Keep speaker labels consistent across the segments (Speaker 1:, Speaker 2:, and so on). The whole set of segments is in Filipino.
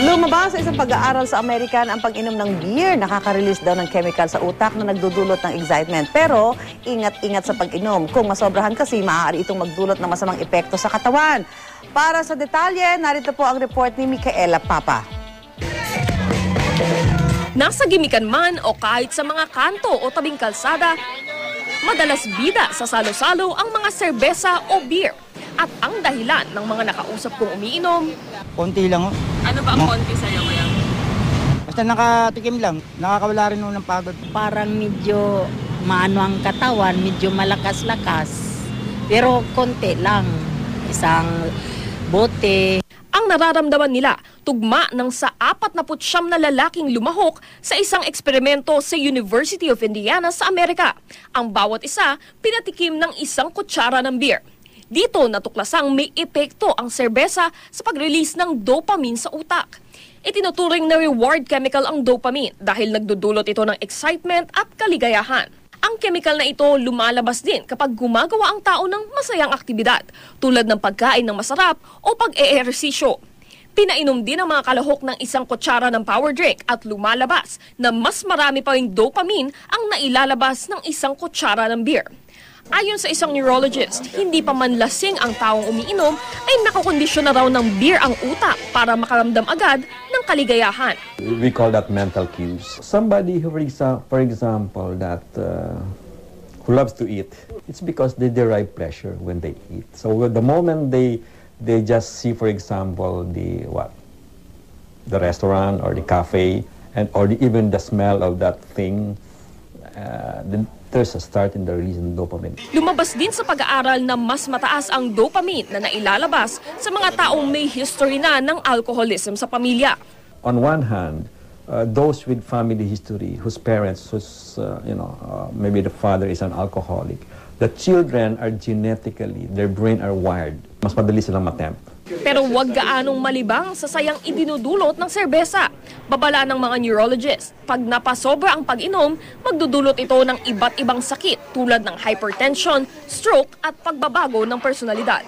Speaker 1: Lumabas sa isang pag-aaral sa Amerika na ang pag-inom ng beer nakaka-release daw ng chemical sa utak na nagdudulot ng excitement. Pero ingat-ingat sa pag-inom. Kung masobrahan kasi, maaari itong magdulot ng masamang epekto sa katawan. Para sa detalye, narito po ang report ni Micaela Papa.
Speaker 2: Nasa gimikan man o kahit sa mga kanto o tabing kalsada, madalas bida sa salo-salo ang mga serbesa o beer. At ang dahilan ng mga nakausap kong umiinom,
Speaker 3: Konti lang oh.
Speaker 2: ano ba ang konti sa'yo kaya?
Speaker 3: Basta nakatikim lang, nakakawala rin ng pagod.
Speaker 4: parang medyo maano ang katawan, medyo malakas-lakas. Pero konti lang. Isang bote.
Speaker 2: Ang nararamdaman nila, tugma ng sa 49 na lalaking lumahok sa isang eksperimento sa University of Indiana sa Amerika. Ang bawat isa, pinatikim ng isang kutsara ng beer. Dito natuklasang may epekto ang serbesa sa pag-release ng dopamine sa utak. Itinuturing na reward chemical ang dopamine dahil nagdudulot ito ng excitement at kaligayahan. Ang chemical na ito lumalabas din kapag gumagawa ang tao ng masayang aktibidad tulad ng pagkain ng masarap o pag-eehersisyo. Pinainom din ang mga kalahok ng isang kutsara ng power drink at lumalabas na mas marami pa ring dopamine ang nailalabas ng isang kutsara ng beer. Ayon sa isang neurologist, hindi pa man lasing ang taong umiinom ay nakakondisyon na raw ng beer ang utak para makaramdam agad ng kaligayahan.
Speaker 5: We call that mental cues. Somebody who, for, exa- for example, that uh, who loves to eat, it's because they derive pleasure when they eat. So the moment they they just see, for example, the what, the restaurant or the cafe, and or the, even the smell of that thing, uh, then there's a start in the release of dopamine.
Speaker 2: Lumabas din sa pag-aaral na mas mataas ang dopamine na nailalabas sa mga taong may history na ng alcoholism sa pamilya.
Speaker 5: on one hand, uh, those with family history, whose parents, whose, uh, you know, uh, maybe the father is an alcoholic, the children are genetically, their brain are wired. Mas madali silang matempt.
Speaker 2: Pero huwag gaanong malibang sa sayang idinudulot ng serbesa. Babala ng mga neurologist, pag napasobra ang pag-inom, magdudulot ito ng iba't ibang sakit tulad ng hypertension, stroke at pagbabago ng personalidad.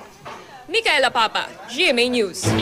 Speaker 2: Micaela Papa, GMA News.